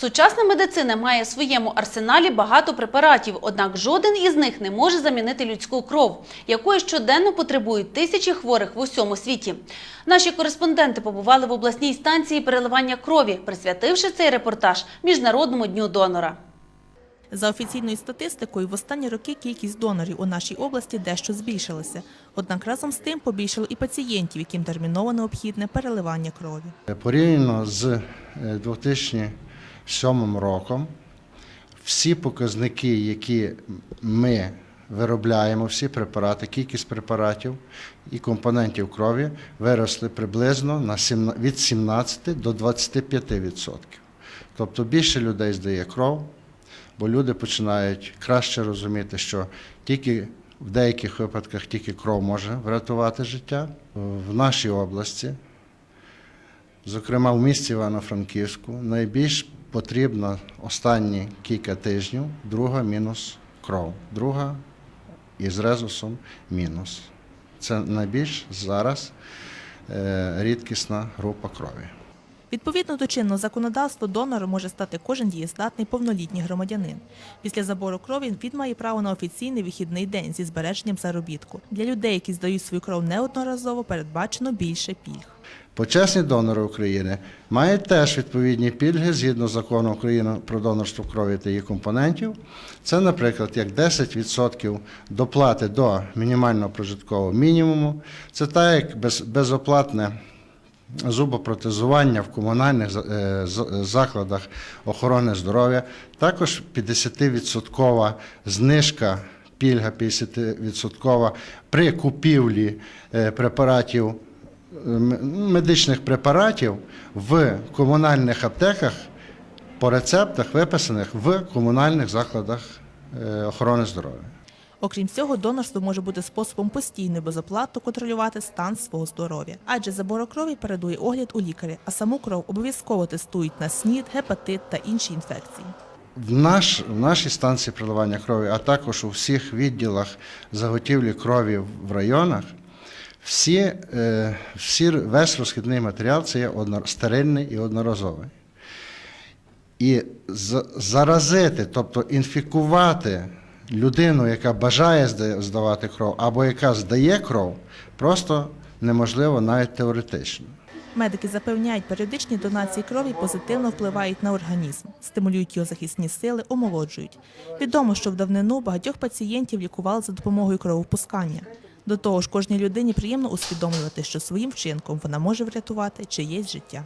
Сучасна медицина має в своєму арсеналі багато препаратів, однак жоден із них не може замінити людську кров, якої щоденно потребують тисячі хворих в усьому світі. Наші кореспонденти побували в обласній станції переливання крові, присвятивши цей репортаж Міжнародному дню донора. За офіційною статистикою, в останні роки кількість донорів у нашій області дещо збільшилася. Однак разом з тим побільшало і пацієнтів, яким терміново необхідне переливання крові. Порівняно з е, 2000 сьомим роком всі показники, які ми виробляємо, всі препарати, кількість препаратів і компонентів крові виросли приблизно на від 17 до 25%. Тобто більше людей здає кров, бо люди починають краще розуміти, що тільки в деяких випадках тільки кров може врятувати життя в нашій області. Зокрема, в місті Івано-Франківську найбільш потрібно останні кілька тижнів друга мінус кров, друга із резусом мінус. Це найбільш зараз е, рідкісна група крові. Відповідно до чинного законодавства, донором може стати кожен дієздатний повнолітній громадянин. Після забору крові він має право на офіційний вихідний день зі збереженням заробітку. Для людей, які здають свою кров неодноразово, передбачено більше пільг. Почесні донори України мають теж відповідні пільги згідно закону України про донорство крові та її компонентів. Це, наприклад, як 10% доплати до мінімального прожиткового мінімуму. Це так, як без, безоплатне зубопротезування в комунальних е, з- закладах охорони здоров'я. Також 50% знижка, пільга 50% при купівлі е, препаратів медичних препаратів в комунальних аптеках по рецептах, виписаних в комунальних закладах е, охорони здоров'я. Окрім цього, донорство може бути способом постійно безоплатно контролювати стан свого здоров'я, адже забор крові передує огляд у лікаря, а саму кров обов'язково тестують на СНІД, гепатит та інші інфекції. В, наш, в нашій станції проливання крові, а також у всіх відділах заготівлі крові в районах, всі, е, всі, весь розхідний матеріал це є стерильний і одноразовий. І заразити, тобто інфікувати людину, яка бажає зда- здавати кров, або яка здає кров, просто неможливо навіть теоретично. Медики запевняють, періодичні донації крові позитивно впливають на організм, стимулюють його захисні сили, омолоджують. Відомо, що в давнину багатьох пацієнтів лікували за допомогою кровопускання. До того ж, кожній людині приємно усвідомлювати, що своїм вчинком вона може врятувати чиєсь життя.